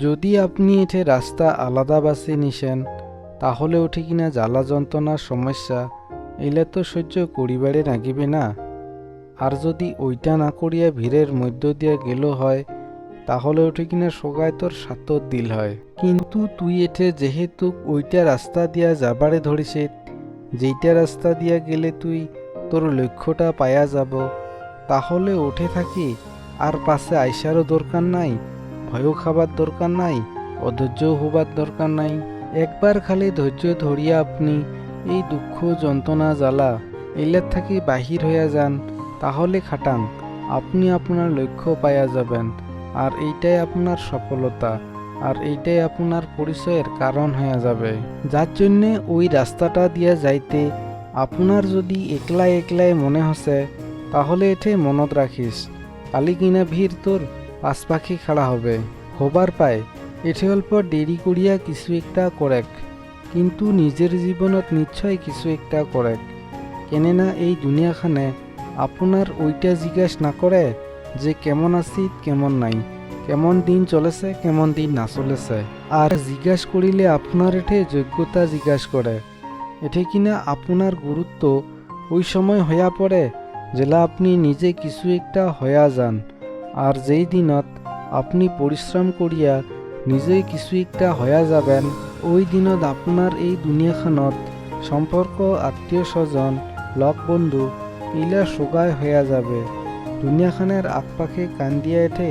যদি আপনি এঠে রাস্তা আলাদা বাসে নিছেন তাহলে ওঠে কিনা জ্বালা যন্ত্রণার সমস্যা, এলে তো সহ্য করিবারে নাগিবে না। আর যদি ওইটা না করিয়া ভিড়ের মধ্য দিয়া গেল হয় তাহলে ওঠে কিনা সগায় তোর সাতর দিল হয়। কিন্তু তুই এঠে যেহেতু ওইটা রাস্তা দিয়া যাবারে ধরিছে, যেইটা রাস্তা দিয়া গেলে তুই তোর লক্ষ্যটা পায়া যাব, তাহলে ওঠে থাকি, আর পাশে আইসারও দরকার নাই। ভয়ও খাবার দরকার নাই অধৈর্য হবার দরকার নাই। একবার খালি ধৈর্য ধরিয়া আপনি এই দুঃখ যন্ত্রণা জ্বালা এলার থাকি বাহির হইয়া যান, তাহলে খাটাং আপনি আপনার লক্ষ্য পাইয়া যাবেন, আর এইটাই আপনার সফলতা, আর এইটাই আপনার পরিচয়ের কারণ হয়ে যাবে। যার জন্যে ওই রাস্তাটা দিয়া যাইতে আপনার যদি একলাই একলাই মনে হসে, তাহলে এঠে মনত রাখিস কালি কিনা ভিড় তোর। পাশ খাড়া হবে। হবার পায়, এঠে অল্প দেরি করিয়া কিছু একটা করেক। কিন্তু নিজের জীবনত নিশ্চয় কিছু একটা করেক। কেননা এই দুনিয়াখানে আপনার ওইটা জিজ্ঞাস না করে যে কেমন আছি, কেমন নাই। কেমন দিন চলেছে, কেমন দিন না চলেছে। আর জিজ্ঞাস করিলে আপনার এঠে যোগ্যতা জিজ্ঞাস করে। এঠে কিনা আপনার গুরুত্ব ওই সময় হইয়া পড়ে, যেলা আপনি নিজে কিছু একটা হইয়া যান। আর যেই দিনত আপনি পরিশ্রম করিয়া নিজেই কিছু একটা হইয়া যাবেন, ওই দিনত আপনার এই দুনিয়াখানত সম্পর্ক, আত্মীয় স্বজন লগ বন্ধু ইলা সোগায় হইয়া যাবে। দুনিয়াখানের আকপাখে কান্দিয়া এঠে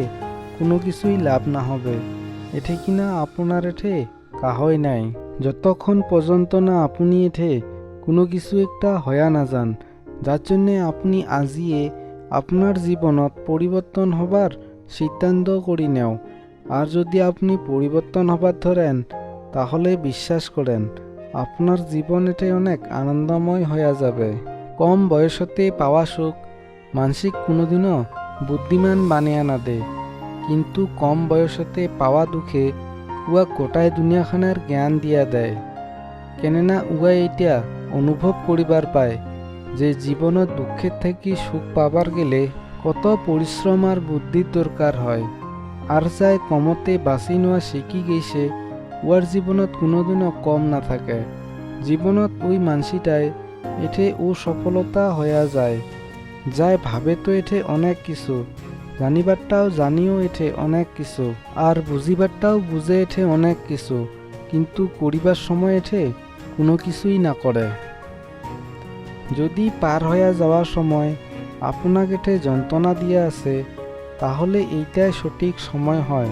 কোনো কিছুই লাভ না হবে। এঠে কিনা আপনার এঠে কাহই নাই। যতক্ষণ পর্যন্ত না আপনি এঠে কোনো কিছু একটা হয়া না যান, যার জন্যে আপনি আজিয়ে আপনার জীবনত পরিবর্তন হবার সিদ্ধান্ত করি নেও। আর যদি আপনি পরিবর্তন হবার ধরেন, তাহলে বিশ্বাস করেন, আপনার জীবন অনেক আনন্দময় হয়ে যাবে। কম বয়সতে পাওয়া সুখ মানসিক কোনোদিনও বুদ্ধিমান বানিয়ে না দে। কিন্তু কম বয়সতে পাওয়া দুঃখে উয়া গোটায় দুনিয়াখানার জ্ঞান দিয়া দেয়। কেননা উয়া এইটা অনুভব করিবার পায়। যে জীবনত দুঃখের থেকে সুখ পাবার গেলে কত পরিশ্রম আর বুদ্ধির দরকার হয়। আর যাই কমতে বাঁচি নোয়া শিখি গেছে উয়ার জীবনত কোনোদিনও কম না থাকে জীবনত ওই মানসিটাই এঠে ও সফলতা হইয়া যায় যাই ভাবে তো এঠে অনেক কিছু জানিবারটাও জানিও এঠে অনেক কিছু আর বুঝিবারটাও বুঝে এঠে অনেক কিছু। কিন্তু করিবার সময় এঠে কোনো কিছুই না করে যদি পার হইয়া যাওয়ার সময় আপনাক এঠে যন্ত্রণা দিয়ে আছে, তাহলে এইটাই সঠিক সময় হয়।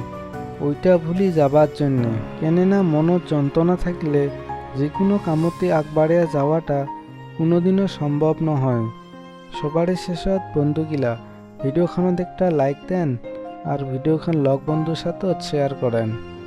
ওইটা ভুলি যাবার জন্য। কেননা মনত যন্ত্রণা থাকলে যে কোনো কামতে আগবাড়িয়া যাওয়াটা কোনোদিনও সম্ভব নহয়। সবারে শেষত বন্ধুগিলা ভিডিওখনত একটা লাইক দেন আর ভিডিওখান লগ বন্ধুর সাথে শেয়ার করেন